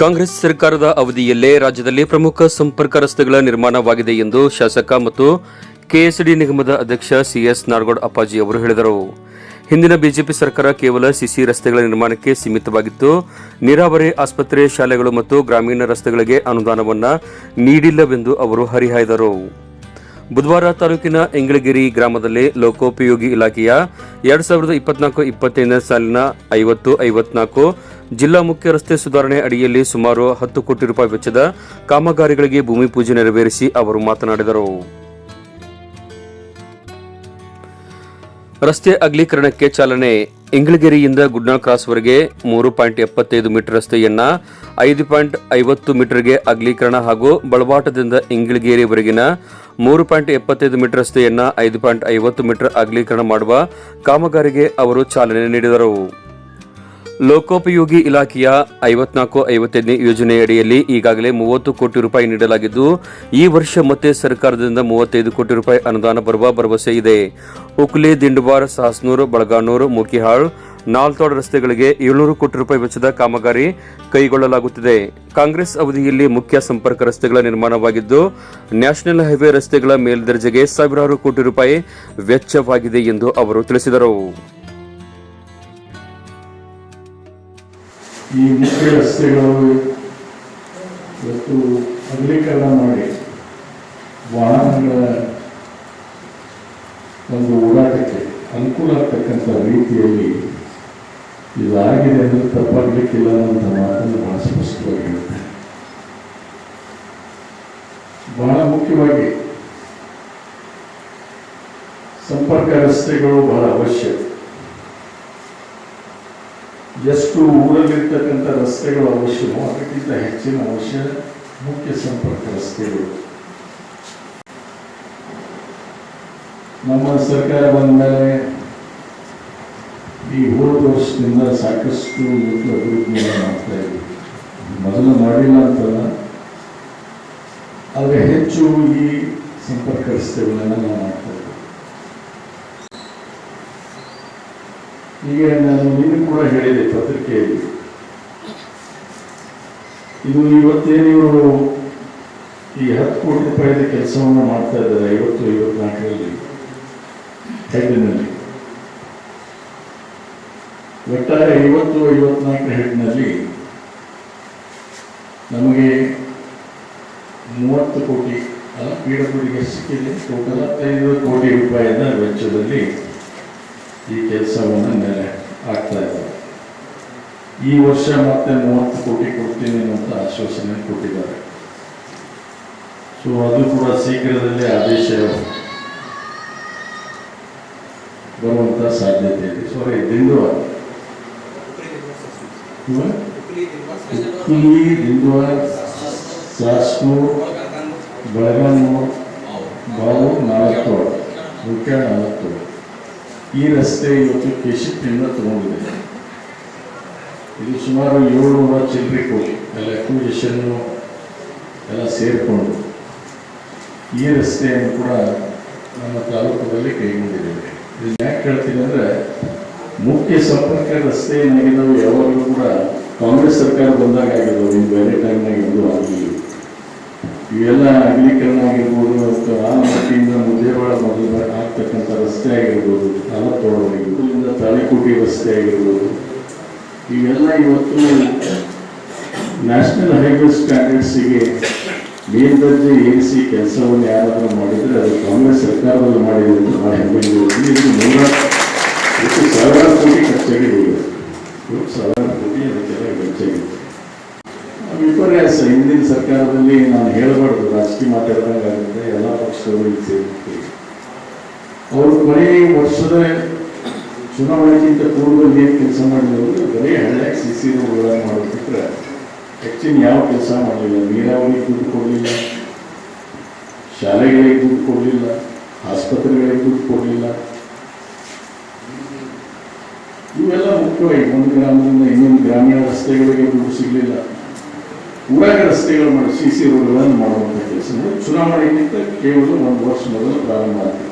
ಕಾಂಗ್ರೆಸ್ ಸರ್ಕಾರದ ಅವಧಿಯಲ್ಲೇ ರಾಜ್ಯದಲ್ಲಿ ಪ್ರಮುಖ ಸಂಪರ್ಕ ರಸ್ತೆಗಳ ನಿರ್ಮಾಣವಾಗಿದೆ ಎಂದು ಶಾಸಕ ಮತ್ತು ಕೆಎಸ್ಡಿ ನಿಗಮದ ಅಧ್ಯಕ್ಷ ಸಿಎಸ್ ನಾರ್ಗೌಡ್ ಅಪ್ಪಾಜಿ ಅವರು ಹೇಳಿದರು. ಹಿಂದಿನ ಬಿಜೆಪಿ ಸರ್ಕಾರ ಕೇವಲ ಸಿಸಿ ರಸ್ತೆಗಳ ನಿರ್ಮಾಣಕ್ಕೆ ಸೀಮಿತವಾಗಿತ್ತು. ನೀರಾವರಿ ಆಸ್ಪತ್ರೆ, ಶಾಲೆಗಳು ಮತ್ತು ಗ್ರಾಮೀಣ ರಸ್ತೆಗಳಿಗೆ ಅನುದಾನವನ್ನ ನೀಡಿಲ್ಲವೆಂದು ಅವರು ಹರಿಹಾಯ್ದರು. ಬುಧವಾರ ತಾಲೂಕಿನ ಎಂಗಳಗಿರಿ ಗ್ರಾಮದಲ್ಲಿ ಲೋಕೋಪಯೋಗಿ ಇಲಾಖೆಯ ಎರಡ್ ಸಾವಿರದ ಇಪ್ಪತ್ನಾಲ್ಕು ಇಪ್ಪತ್ತೈದನೇ ಸಾಲಿನ ಐವತ್ತು, ಐವತ್ನಾಲ್ಕು ಜಿಲ್ಲಾ ಮುಖ್ಯ ರಸ್ತೆ ಸುಧಾರಣೆ ಅಡಿಯಲ್ಲಿ ಸುಮಾರು ಹತ್ತು ಕೋಟಿ ರೂಪಾಯಿ ವೆಚ್ಚದ ಕಾಮಗಾರಿಗಳಿಗೆ ಭೂಮಿ ಪೂಜೆ ನೆರವೇರಿಸಿ ಅವರು ಮಾತನಾಡಿದರು. ರಸ್ತೆ ಅಗಲೀಕರಣಕ್ಕೆ ಚಾಲನೆ. ಇಂಗಳಗಿರಿಯಿಂದ ಗುಡ್ನಾ ಕ್ರಾಸ್ವರೆಗೆ ಮೂರು ಪಾಯಿಂಟ್ ಎಪ್ಪತ್ತೈದು ಮೀಟರ್ ರಸ್ತೆಯನ್ನ ಐದು ಪಾಯಿಂಟ್ ಐವತ್ತು ಮೀಟರ್ಗೆ ಅಗಲೀಕರಣ ಹಾಗೂ ಬಳವಾಟದಿಂದ ಇಂಗಳಗೇರಿವರೆಗಿನ ಮೂರು ಪಾಯಿಂಟ್ ಎಪ್ಪತ್ತೈದು ಮೀಟರ್ ರಸ್ತೆಯನ್ನ ಐದು ಪಾಯಿಂಟ್ ಐವತ್ತು ಮೀಟರ್ ಅಗಲೀಕರಣ ಮಾಡುವ ಕಾಮಗಾರಿಗೆ ಅವರು ಚಾಲನೆ ನೀಡಿದರು. ಲೋಕೋಪಯೋಗಿ ಇಲಾಖೆಯ ಐವತ್ನಾಲ್ಕು, ಐವತ್ತೈದನೇ ಯೋಜನೆಯಡಿಯಲ್ಲಿ ಈಗಾಗಲೇ ಮೂವತ್ತು ಕೋಟಿ ರೂಪಾಯಿ ನೀಡಲಾಗಿದ್ದು, ಈ ವರ್ಷ ಮತ್ತೆ ಸರ್ಕಾರದಿಂದ ಮೂವತ್ತೈದು ಕೋಟಿ ರೂಪಾಯಿ ಅನುದಾನ ಬರುವ ಭರವಸೆ ಇದೆ. ಉಕ್ಲಿ ದಿಂಡುಬಾರ್ ಸಾಸ್ನೂರು, ಬಳಗಾನೂರು, ಮೂಕಿಹಾಳ್, ನಾಲ್ತೋಡ್ ರಸ್ತೆಗಳಿಗೆ ಏಳ್ನೂರು ಕೋಟಿ ರೂಪಾಯಿ ವೆಚ್ಚದ ಕಾಮಗಾರಿ ಕೈಗೊಳ್ಳಲಾಗುತ್ತಿದೆ. ಕಾಂಗ್ರೆಸ್ ಅವಧಿಯಲ್ಲಿ ಮುಖ್ಯ ಸಂಪರ್ಕ ರಸ್ತೆಗಳ ನಿರ್ಮಾಣವಾಗಿದ್ದು, ನ್ಯಾಷನಲ್ ಹೈವೇ ರಸ್ತೆಗಳ ಮೇಲ್ದರ್ಜೆಗೆ ಸಾವಿರಾರು ಕೋಟಿ ರೂಪಾಯಿ ವೆಚ್ಚವಾಗಿದೆ ಎಂದು ಅವರು ತಿಳಿಸಿದರು. ಈ ಮುಖ್ಯ ರಸ್ತೆಗಳು ಇವತ್ತು ಅಗಲೀಕರಣ ಮಾಡಿ ವಾಹನಗಳ ಒಂದು ಓಡಾಟಕ್ಕೆ ಅನುಕೂಲ ಆಗ್ತಕ್ಕಂಥ ರೀತಿಯಲ್ಲಿ ಇದಾಗಿದೆ ಅಂದರೆ ತಪ್ಪಾಗಲಿಕ್ಕಿಲ್ಲ ಅನ್ನೋಂಥ ಮಾತನ್ನು ಬಹಳ ಸ್ಪಷ್ಟವಾಗಿ ಹೇಳುತ್ತೆ ಬಹಳ ಮುಖ್ಯವಾಗಿ ಸಂಪರ್ಕ ರಸ್ತೆಗಳು ಬಹಳ ಅವಶ್ಯಕ ಎಷ್ಟು ಊರಲ್ಲಿರ್ತಕ್ಕಂಥ ರಸ್ತೆಗಳು ಅವಶ್ಯವೋ ಅದಕ್ಕಿಂತ ಹೆಚ್ಚಿನ ಅವಶ್ಯ ಮುಖ್ಯ ಸಂಪರ್ಕ ರಸ್ತೆಗಳು. ನಮ್ಮ ಸರ್ಕಾರ ಬಂದ ಮೇಲೆ ಈ ಹೋದ ವರ್ಷದಿಂದ ಸಾಕಷ್ಟು ಇವತ್ತು ಅಭಿವೃದ್ಧಿಯನ್ನು ಮಾಡ್ತಾ ಇದ್ದೀವಿ. ಮೊದಲು ಮಾಡಿಲ್ಲ ಅಂತಲ್ಲ. ಆದರೆ ಹೆಚ್ಚು ಈ ಸಂಪರ್ಕ ರಸ್ತೆಗಳನ್ನು ನಾವು ಮಾಡ್ತಾ ಈಗ ನಾನು ನಿನ್ನೆ ಕೂಡ ಹೇಳಿದೆ ಪತ್ರಿಕೆಯಲ್ಲಿ. ಇದು ಇವತ್ತೇನು ಇವರು ಈ ಹತ್ತು ಕೋಟಿ ರೂಪಾಯಿದ ಕೆಲಸವನ್ನು ಮಾಡ್ತಾ ಇದ್ದಾರೆ, ಐವತ್ತು, ಐವತ್ನಾಲ್ಕರಲ್ಲಿ, ಹೆಡ್ನಲ್ಲಿ. ಒಟ್ಟಾರೆ ಐವತ್ತು, ಐವತ್ನಾಲ್ಕರ ಹೆಡ್ನಲ್ಲಿ ನಮಗೆ ಮೂವತ್ತು ಕೋಟಿ, ಅಲ್ಲ, ಪಿ ಡಬ್ಲ್ಯೂಡಿಗೆ ಸಿಕ್ಕಿದೆ ಟೋಟಲ್ ಹತ್ತೈದು ಕೋಟಿ ರೂಪಾಯಿನ ವೆಚ್ಚದಲ್ಲಿ ಈ ಕೆಲಸವನ್ನು ಆಗ್ತಾ ಇದೆ ಈ ವರ್ಷ ಮತ್ತೆ ಮೂವತ್ತು ಕೋಟಿ ಕೊಡ್ತೀನಿ ಅಂತ ಆಶ್ವಾಸನೆ ಕೊಟ್ಟಿದ್ದಾರೆ ಸೊ ಅದು ಕೂಡ ಶೀಘ್ರದಲ್ಲೇ ಆದೇಶ ಬರುವಂತ ಸಾಧ್ಯತೆ ಇದೆ ಸಾರಿ ದಿಂಡುವ ಹುಕ್ಕುಲಿ ದಿಂಡುವ ಸಾಸ್ನೂರ್ ಬೆಳಗಾನೂರ್ ಬಾವು ನಾಲ್ಕು ಮುಖ್ಯ ನಾಲ್ಕೋಡ್ ಈ ರಸ್ತೆ ಇವತ್ತು ಕೆಶಿಪ್ನಿಂದ ತಗೊಂಡಿದೆ. ಇದು ಸುಮಾರು ಏಳ್ನೂರ ಚಿಲ್ಲರೆ ಕೋಟಿ. ಎಲ್ಲ ಅಕ್ವಿಜೇಷನ್ನು ಎಲ್ಲ ಸೇರಿಕೊಂಡು ಈ ರಸ್ತೆಯನ್ನು ಕೂಡ ನಮ್ಮ ತಾಲೂಕಲ್ಲಿ ಕೈಗೊಂಡಿದ್ದೇವೆ. ಇದನ್ನ ಯಾಕೆ ಹೇಳ್ತೀನಿ ಅಂದರೆ, ಮುಖ್ಯ ಸಂಪರ್ಕ ರಸ್ತೆ ಏನಾಗಿದ್ದಾವೆ ಯಾವಾಗಲೂ ಕೂಡ ಕಾಂಗ್ರೆಸ್ ಸರ್ಕಾರ ಬಂದಾಗ ಆಗಿದ್ದಾವೆ. ಬೇರೆ ಟೈಮ್ನಾಗಿದ್ದು ಆಗಲಿ ಇವೆಲ್ಲ ಅಗಲೀಕರಣ ಆಗಿರ್ಬೋದು ಆ ಮಟ್ಟಿಯಿಂದ ಮುದ್ದೇವಾಡ ಮೊದಲು ಆಗ್ತಕ್ಕಂಥ ರಸ್ತೆ ಆಗಿರ್ಬೋದು ಇಲ್ಲಿಂದ ತಾಳಿಕೋಟೆ ರಸ್ತೆ ಆಗಿರ್ಬೋದು, ಇವೆಲ್ಲ ಇವತ್ತು ನ್ಯಾಷನಲ್ ಹೈವೇ ಸ್ಟ್ಯಾಂಡರ್ಡ್ಸಿಗೆ ಮೇಲ್ದರ್ಜೆ ಏರಿಸಿ ಕೆಲಸವನ್ನು ಯಾರಾದರೂ ಮಾಡಿದರೆ ಅದು ಕಾಂಗ್ರೆಸ್ ಸರ್ಕಾರದಲ್ಲಿ ಮಾಡಿದೆ ಅಂತ ನಾನು ಹೆಮ್ಮೆ ಇದು ನೂರ ಸಾವಿರಾರು ಕೋಟಿ ಖರ್ಚಾಗಿದೆ. ಸಾವಿರಾರು ಕೋಟಿ ಅದಕ್ಕೆಲ್ಲ ವೆಚ್ಚಾಗಿದೆ ವಿಪರ್ಯಾಸ ಹಿಂದಿನ ಸರ್ಕಾರದಲ್ಲಿ ನಾನು ಹೇಳಬಾರ್ದು. ರಾಜಕೀಯ ಮಾತಾಡಿದಂಗಾಗುತ್ತೆ ಎಲ್ಲ ಪಕ್ಷಗಳು ಸೇರಿ ಅವರು ಕೊನೆಯ ವರ್ಷದ ಚುನಾವಣೆಗಿಂತ ಪೂರ್ವದಲ್ಲಿ ಏನು ಕೆಲಸ ಮಾಡಿದ್ರು ಬರೀ ಹಳ್ಳ್ಯಾಗ ಸಿ ಸಿ ರೋಡ್ಗಳನ್ನು ಮಾಡೋದಿಟ್ರೆ ಹೆಚ್ಚಿನ ಯಾವ ಕೆಲಸ ಮಾಡಲಿಲ್ಲ. ನೀರಾವರಿ ದುಡ್ಡು ಕೊಡಲಿಲ್ಲ. ಶಾಲೆಗಳಿಗೆ ದುಡ್ಡು ಕೊಡಲಿಲ್ಲ. ಆಸ್ಪತ್ರೆಗಳಿಗೆ ದುಡ್ಡು ಕೊಡಲಿಲ್ಲ. ಇವೆಲ್ಲ ಮುಖ್ಯವಾಗಿ ಒಂದು ಗ್ರಾಮದಿಂದ ಇನ್ನೊಂದು ಗ್ರಾಮೀಣ ರಸ್ತೆಗಳಿಗೆ ದುಡ್ಡು ಸಿಗಲಿಲ್ಲ. ಊರಾಗ ರಸ್ತೆಗಳು ಮಾಡಿ ಸಿ ಸಿ ರೋಡ್ಗಳನ್ನು ಮಾಡುವಂಥ ಕೆಲಸ ಚುನಾವಣೆಗಿಂತ ಕೇವಲ ಒಂದು ವರ್ಷ ಮೊದಲು ಪ್ರಾರಂಭ ಆಗಿದೆ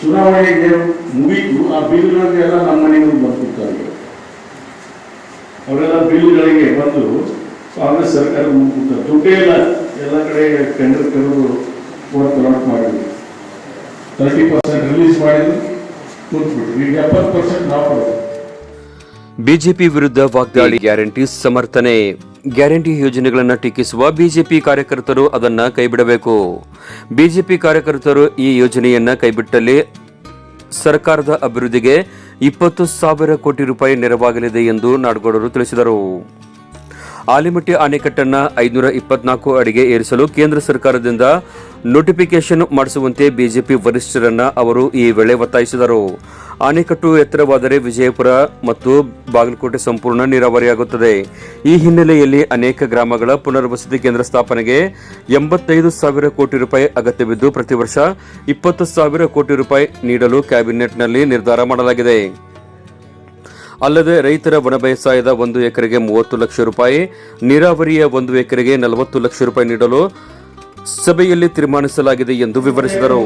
ಚುನಾವಣೆಗೆ ಮುಗೀತು ಆ ಬಿಲ್ಗಳಿಗೆಲ್ಲ ನಮ್ಮ ಮನೆಯವರು ಬಂದ್ಬಿಡ್ತಾರೆ ಅವರೆಲ್ಲ ಬಿಲ್ಗಳಿಗೆ ಬಂದು ಕಾಂಗ್ರೆಸ್ ಸರ್ಕಾರ ಮುಗ್ಬಿಟ್ಟು ದುಡ್ಡೇ ಇಲ್ಲ. ಎಲ್ಲ ಕಡೆ ಟೆಂಡರ್ ಕರೆದು ವರ್ಕ್ ಔಟ್ ಮಾಡಿದ್ವಿ ತರ್ಟಿ ಪರ್ಸೆಂಟ್ ರಿಲೀಸ್ ಮಾಡಿದ್ವಿ ಕೂತ್ಬಿಟ್ರು ಈಗ ಎಪ್ಪತ್ತು ಪರ್ಸೆಂಟ್ ನಾವು ಬಿಜೆಪಿ ವಿರುದ್ಧ ವಾಗ್ದಾಳಿ ಗ್ಯಾರಂಟಿ ಸಮರ್ಥನೆ. ಗ್ಯಾರಂಟಿ ಯೋಜನೆಗಳನ್ನು ಟೀಕಿಸುವ ಬಿಜೆಪಿ ಕಾರ್ಯಕರ್ತರು ಅದನ್ನು ಕೈಬಿಡಬೇಕು. ಬಿಜೆಪಿ ಕಾರ್ಯಕರ್ತರು ಈ ಯೋಜನೆಯನ್ನು ಕೈಬಿಟ್ಟಲ್ಲಿ ಸರ್ಕಾರದ ಅಭಿವೃದ್ಧಿಗೆ ಇಪ್ಪತ್ತು ಸಾವಿರ ಕೋಟಿ ರೂಪಾಯಿ ನೆರವಾಗಲಿದೆ ಎಂದು ನಾಡಗೌಡರು ತಿಳಿಸಿದರು. ಆಲಿಮಟ್ಟಿ ಅಣೆಕಟ್ಟನ್ನು ಐದುನೂರ ಇಪ್ಪತ್ನಾಲ್ಕು ಅಡಿಗೆ ಏರಿಸಲು ಕೇಂದ್ರ ಸರ್ಕಾರದಿಂದ ನೋಟಿಫಿಕೇಶನ್ ಮಾಡಿಸುವಂತೆ ಬಿಜೆಪಿ ವರಿಷ್ಠರನ್ನ ಅವರು ಈ ವೇಳೆ ಒತ್ತಾಯಿಸಿದರು. ಅಣೆಕಟ್ಟು ಎತ್ತರವಾದರೆ ವಿಜಯಪುರ ಮತ್ತು ಬಾಗಲಕೋಟೆ ಸಂಪೂರ್ಣ ನೀರಾವರಿಯಾಗುತ್ತದೆ. ಈ ಹಿನ್ನೆಲೆಯಲ್ಲಿ ಅನೇಕ ಗ್ರಾಮಗಳ ಪುನರ್ವಸತಿ ಕೇಂದ್ರ ಸ್ಥಾಪನೆಗೆ ಎಂಬತ್ತೈದು ಸಾವಿರ ಕೋಟಿ ರೂಪಾಯಿ ಅಗತ್ಯವಿದ್ದು, ಪ್ರತಿ ವರ್ಷ ಇಪ್ಪತ್ತು ಸಾವಿರ ಕೋಟಿ ರೂಪಾಯಿ ನೀಡಲು ಕ್ಯಾಬಿನೆಟ್ನಲ್ಲಿ ನಿರ್ಧಾರ ಮಾಡಲಾಗಿದೆ. ಅಲ್ಲದೆ ರೈತರ ಒಣ ಬೇಸಾಯದ ಒಂದು ಎಕರೆಗೆ ಮೂವತ್ತು ಲಕ್ಷ ರೂಪಾಯಿ, ನೀರಾವರಿಯ ಒಂದು ಎಕರೆಗೆ ನಲವತ್ತು ಲಕ್ಷ ರೂಪಾಯಿ ನೀಡಲು ಸಭೆಯಲ್ಲಿ ತೀರ್ಮಾನಿಸಲಾಗಿದೆ ಎಂದು ವಿವರಿಸಿದರು.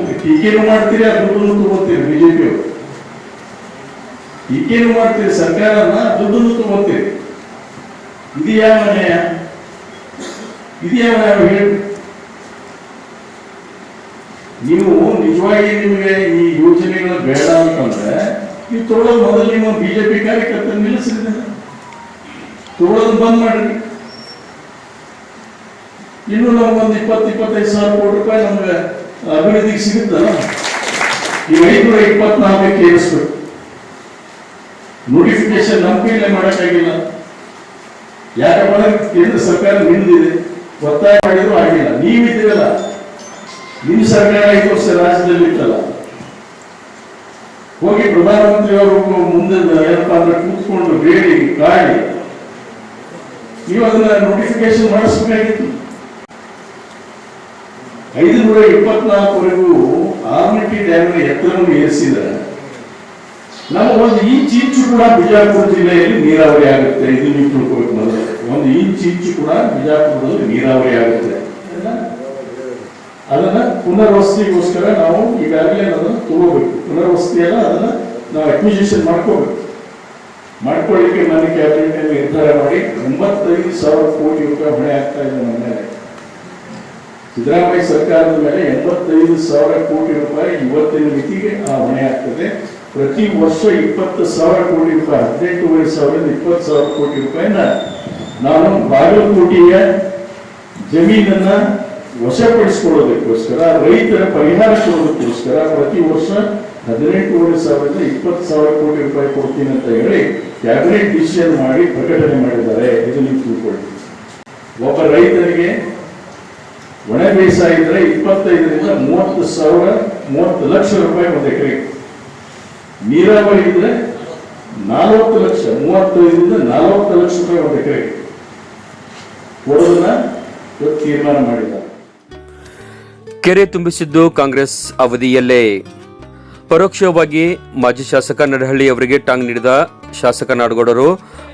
ಟೀಕೆನು ಮಾಡ್ತೀರಿ, ಸರ್ಕಾರನ ದುಡ್ಡನ್ನು ತಗೋತೀರಿ ಇದು ಯಾವ ನ್ಯಾಯ ಇದು ಯಾವ ನ್ಯಾಯ ಹೇಳಿ ನೀವು ನಿಜವಾಗಿ ನಿಮಗೆ ಈ ಯೋಜನೆಗಳು ಬೇಡ ಅಂತಂದ್ರೆ, ನೀವು ತೊಗೊಳ್ಳೋದು ಮೊದಲು ನಿಮ್ಮ ಬಿಜೆಪಿ ಕಾರ್ಯಕರ್ತರು ನಿಲ್ಲಿಸಿದ್ರೆ. ತೊಗೊಳ್ಳೋದು ಬಂದ್ ಮಾಡ್ರಿ. ಇನ್ನು ನಮ್ಗೊಂದು ಇಪ್ಪತ್ತು, ಇಪ್ಪತ್ತೈದು ಸಾವಿರ ಕೋಟಿ ರೂಪಾಯಿ ನಮ್ಗೆ ಅಭಿವೃದ್ಧಿಗೆ ಸಿಗುತ್ತಲ್ಲ. ಈ ಐನೂರ ಇಪ್ಪತ್ನಾಲ್ಕಕ್ಕೆ ಏರಿಸ್ಬೇಕು. ನೋಟಿಫಿಕೇಶನ್ ನಮ್ಮ ಕೈಲೇ ಮಾಡೋಕ್ಕಾಗಿಲ್ಲ. ಯಾಕಪ್ಪ ಕೇಂದ್ರ ಸರ್ಕಾರ ನಿಂದಿದೆ ಒತ್ತಾಯ ಮಾಡಿದ್ರು ಆಗಿಲ್ಲ. ನೀವಿದ್ದೀರಲ್ಲ. ನಿಮ್ಮ ಸರ್ಕಾರ ಐದು ವರ್ಷ ರಾಜ್ಯದಲ್ಲಿ ಇತ್ತಲ್ಲ. ಹೋಗಿ ಪ್ರಧಾನಮಂತ್ರಿ ಅವರು ಮುಂದೆ ಏನಪ್ಪ ಅಂದ್ರೆ ಕೂತ್ಕೊಂಡು ಬೇಡಿ, ಕಾಡಿ. ನೀವು ಅದನ್ನ ನೋಟಿಫಿಕೇಶನ್ ಮಾಡಿಸ್ಬೇಕಾಗಿತ್ತು. ಐದುನೂರ ಇಪ್ಪತ್ನಾಲ್ಕವರೆಗೂ ಆರ್ಮಿಟಿ ಡ್ಯಾಮ್ನ ಎತ್ತರವನ್ನು ಏರಿಸಿದರೆ ನಮ್ಮ ಒಂದು ಇಂಚ್ ಇಂಚು ಕೂಡ ಬಿಜಾಪುರ ಜಿಲ್ಲೆಯಲ್ಲಿ ನೀರಾವರಿ ಆಗುತ್ತೆ. ಇದು ನೀವು ತಿಳ್ಕೊಬೇಕು ಮೊದಲು. ಒಂದು ಇಂಚ್ ಇಂಚು ಕೂಡ ಬಿಜಾಪುರದಲ್ಲಿ ನೀರಾವರಿ ಆಗುತ್ತೆ. ಅದನ್ನ ಪುನರ್ವಸತಿಗೋಸ್ಕರ ನಾವು ಈಗಾಗಲೇ ಅದನ್ನು ತಗೋಬೇಕು. ಪುನರ್ವಸತಿ ಅಲ್ಲ, ಅದನ್ನ ನಾವು ಅಕ್ವಿಸಿಷನ್ ಮಾಡ್ಕೋಬೇಕು. ಮಾಡ್ಕೊಳ್ಳಿಕ್ಕೆ ನನ್ನ ಕ್ಯಾಬಿನೆಟ್ ನಿರ್ಧಾರ ಮಾಡಿ ಎಂಬತ್ತೈದು ಸಾವಿರ ಕೋಟಿ ರೂಪಾಯಿ ಹೊಣೆ ಆಗ್ತಾ ಇದೆ ನಮ್ಮ ಮೇಲೆ. ಸಿದ್ದರಾಮಯ್ಯ ಸರ್ಕಾರದ ಮೇಲೆ ಎಂಬತ್ತೈದು ಸಾವಿರ ಕೋಟಿ ರೂಪಾಯಿ ಇವತ್ತಿನ ಮಿತಿಗೆ ಆ ಹೊಣೆ ಆಗ್ತದೆ. ಪ್ರತಿ ವರ್ಷ ಇಪ್ಪತ್ತು ಸಾವಿರ ಕೋಟಿ ರೂಪಾಯಿ, ಹದಿನೆಂಟೂವರೆ ಸಾವಿರದ ಇಪ್ಪತ್ತು ಸಾವಿರ ಕೋಟಿ ರೂಪಾಯಿನ ನಾನು ಬಾಗಲಕೋಟೆಯ ಜಮೀನನ್ನ ವಶಪಡಿಸಿಕೊಳ್ಳೋದಕ್ಕೋಸ್ಕರ, ರೈತರ ಪರಿಹಾರ ಕೊಡೋದಕ್ಕೋಸ್ಕರ ಪ್ರತಿ ವರ್ಷ ಹದಿನೆಂಟೂವರೆ ಸಾವಿರದಿಂದ ಇಪ್ಪತ್ತು ಸಾವಿರ ಕೋಟಿ ರೂಪಾಯಿ ಕೊಡ್ತೀನಿ ಅಂತ ಹೇಳಿ ಕ್ಯಾಬಿನೆಟ್ ಡಿಸಿಷನ್ ಮಾಡಿ ಪ್ರಕಟಣೆ ಮಾಡಿದ್ದಾರೆ. ಇದು ನೀವು ತಿಳ್ಕೊಳ್ಳಿ. ಒಬ್ಬ ರೈತನಿಗೆ ಒಣ ಬೇಸಾಯ ಇದ್ರೆ ಇಪ್ಪತ್ತೈದರಿಂದ ಮೂವತ್ತು ಸಾವಿರ, ಮೂವತ್ತು ಲಕ್ಷ ರೂಪಾಯಿ ಒಂದು ಎಕರೆಗೆ ನೀರಾವರಿ ಇದ್ರೆ ನಲವತ್ತು ಲಕ್ಷ, ಮೂವತ್ತೈದರಿಂದ ನಲವತ್ತು ಲಕ್ಷ ರೂಪಾಯಿ ಒಂದು ಎಕರೆಗೆ ಕೊಡೋದನ್ನ ತೀರ್ಮಾನ ಮಾಡಿದ್ದಾರೆ. ಕೆರೆ ತುಂಬಿಸಿದ್ದು ಕಾಂಗ್ರೆಸ್ ಅವಧಿಯಲ್ಲೇ. ಪರೋಕ್ಷವಾಗಿ ಮಾಜಿ ಶಾಸಕ ನಡಹಳ್ಳಿ ಅವರಿಗೆ ಟಾಂಗ್ ನೀಡಿದ ಶಾಸಕ ನಾಡಗೌಡರು,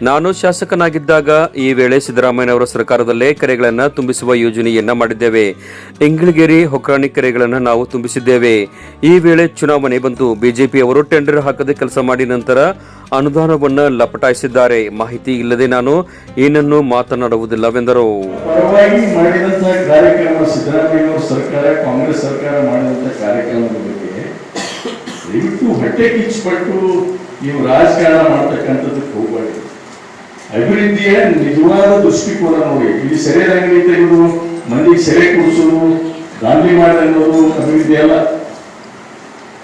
ನಾನು ಶಾಸಕನಾಗಿದ್ದಾಗ ಈ ವೇಳೆ ಸಿದ್ದರಾಮಯ್ಯನವರ ಸರ್ಕಾರದಲ್ಲೇ ಕೆರೆಗಳನ್ನು ತುಂಬಿಸುವ ಯೋಜನೆಯನ್ನ ಮಾಡಿದ್ದೇವೆ. ಇಂಗಳಗೇರಿ ಹೊಕ್ರಾಣಿ ಕೆರೆಗಳನ್ನು ನಾವು ತುಂಬಿಸಿದ್ದೇವೆ. ಈ ವೇಳೆ ಚುನಾವಣೆ ಬಂತು ಬಿಜೆಪಿಯವರು ಟೆಂಡರ್ ಹಾಕದೆ ಕೆಲಸ ಮಾಡಿ ನಂತರ ಅನುದಾನವನ್ನು ಲಪಟಾಯಿಸಿದ್ದಾರೆ. ಮಾಹಿತಿ ಇಲ್ಲದೆ ನಾನು ಏನನ್ನು ಮಾತನಾಡುವುದಿಲ್ಲವೆಂದರು. ಸರ್ಕಾರ ಹೊಟ್ಟೆ ಕಿಚ್ಚುಪಟ್ಟು ನೀವು ರಾಜಕಾರಣ ಮಾಡ್ತಕ್ಕಂಥದ್ದಕ್ಕೆ ಹೋಗ್ಬಾರ್ದು ಅಭಿವೃದ್ಧಿಯ ನಿಜವಾದ ದೃಷ್ಟಿಕೋನ ನೋಡಿ. ಇಲ್ಲಿ ಸೆರೆ ಅಂಗಡಿ ತೆಗೆದು, ಮಂದಿಗೆ ಸೆರೆ ಕೂಡಿಸೋದು ಗಾಂಧಿ ಅನ್ನೋದು ಅಭಿವೃದ್ಧಿ ಅಲ್ಲ.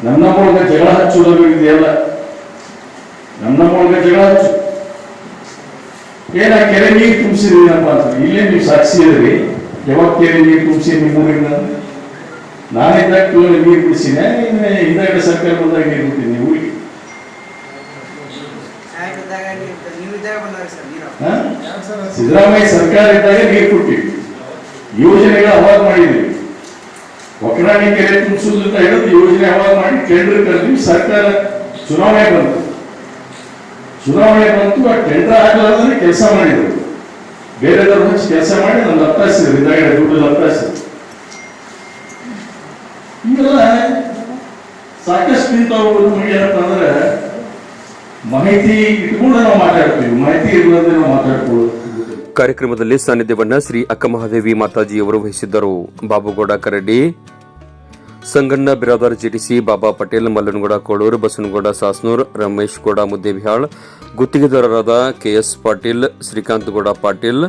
ನನ್ನ ಮೂಲಕ ಜಗಳ ಹಚ್ಚೋದು ಅಭಿವೃದ್ಧಿ ಅಲ್ಲ. ನನ್ನ ಮೂಲಕ ಜಗಳ ಹಚ್ಚು. ಏನ ಕೆರೆ ನೀರು ತುಂಬಿಸಿದ್ರಿನಪ್ಪ ಅಂತ ಇಲ್ಲೇ ನೀವು ಸಾಕ್ಷಿ ಇದ್ರಿ ಯಾವಾಗ ಕೆರೆ ನೀರು ತುಂಬಿಸಿ ನಿಮ್ಮ ನಾನು ಕೇಳಿ ನೀರು ಬಿಡಿಸಿನ ಇನ್ನ ಸರ್ಕಾರ ಬಂದಾಗ ನೀರು ಬಿಡ್ತೀನಿ ನೀವು ಊರಿಗೆ ಆಗಿದ್ದಾಗ ನೀವು ನೀವಿದ್ದಾಗ ಬಂದಾಗ ಸರ್ ನೀರು ಹಾ? ಸಿದ್ದರಾಮಯ್ಯ ಸರ್ಕಾರ ಇದ್ದಾಗ ನೀರು ಕೊಟ್ಟಿವಿ ಯೋಜನೆಗಳು ಅವಾಗ ಮಾಡಿದ್ವಿ ಒಕರಾಣಿ ಕೆರೆ ತುಂಬಿಸೋದು ಅಂತ ಹೇಳಿದ್ರು ಯೋಜನೆ ಅವಾಗ ಮಾಡಿ ಟೆಂಡರ್ ಕರೆದ್ವಿ ಸರ್ಕಾರ ಚುನಾವಣೆ ಬಂತು. ಚುನಾವಣೆ ಬಂತು, ಆ ಟೆಂಡರ್ ಆಗಲಾರ್ದ್ರೆ ಕೆಲಸ ಮಾಡಿದ್ರು. ಬೇರೆದವ್ರ ಹಚ್ಚಿ ಕೆಲಸ ಮಾಡಿ ನನ್ನ ಅತ್ತಾಸಿದ್ರು ಇದ್ದಾಗ ದುಡ್ಡು ಅತ್ತಾಸಿದ್ರು ಇವೆಲ್ಲ ಸಾಕಷ್ಟು ನಿಂತಾವು ನಮಗೆ ಏನಪ್ಪ ಅಂದ್ರೆ ಮಾಹಿತಿ ಇಟ್ಕೊಂಡು ನಾವು ಮಾತಾಡ್ತೀವಿ. ಮಾಹಿತಿ ಇರುವಂತೆ ನಾವು ಮಾತಾಡ್ಕೊಳ್ಳೋದು ಕಾರ್ಯಕ್ರಮದಲ್ಲಿ ಸಾನ್ನಿಧ್ಯವನ್ನ ಶ್ರೀ ಅಕ್ಕಮಹಾದೇವಿ ಮಾತಾಜಿಯವರು ವಹಿಸಿದ್ದರು. ಬಾಬುಗೌಡ ಕರಡಿ, ಸಂಗಣ್ಣ ಬಿರಾದಾರ್ ಜಿಟಿಸಿ ಬಾಬಾ ಪಟೇಲ್, ಮಲ್ಲನಗೌಡ ಕೋಳೂರು ಬಸವನಗೌಡ ಸಾಸ್ನೂರ್, ರಮೇಶ್ ಗೌಡ ಮುದ್ದೇಬಿಹಾಳ್, ಗುತ್ತಿಗೆದಾರರಾದ ಕೆಎಸ್ ಪಾಟೀಲ್, ಶ್ರೀಕಾಂತ್ ಗೌಡ ಪಾಟೀಲ್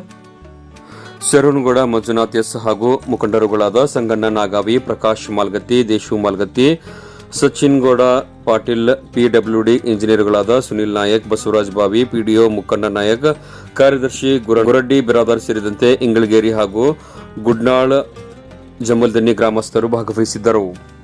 ಶರಣಗೌಡ ಮಂಜುನಾಥ್ ಎಸ್ ಹಾಗೂ ಮುಖಂಡರುಗಳಾದ ಸಂಗಣ್ಣ ನಾಗಾವಿ, ಪ್ರಕಾಶ್ ಮಾಲ್ಗತ್ತಿ, ದೇಶು ಮಾಲ್ಗತ್ತಿ ಸಚಿನ್ ಗೌಡ, ಪಾಟೀಲ್, ಪಿಡಬ್ಲ್ಯೂಡಿ ಇಂಜಿನಿಯರ್ಗಳಾದ ಸುನಿಲ್ ನಾಯಕ್, ಬಸವರಾಜ್ ಬಾವಿ, ಪಿಡಿಒ ಮುಕ್ಕಣ್ಣ ನಾಯಕ್, ಕಾರ್ಯದರ್ಶಿ ಗುರ- ಗುರಡ್ಡಿ ಬಿರಾದಾರ್ ಸೇರಿದಂತೆ ಇಂಗಳಗೇರಿ ಹಾಗೂ ಗುಡ್ನಾಳ್ ಜಮಲ್ದನ್ನಿ ಗ್ರಾಮಸ್ಥರು ಭಾಗವಹಿಸಿದ್ದರು.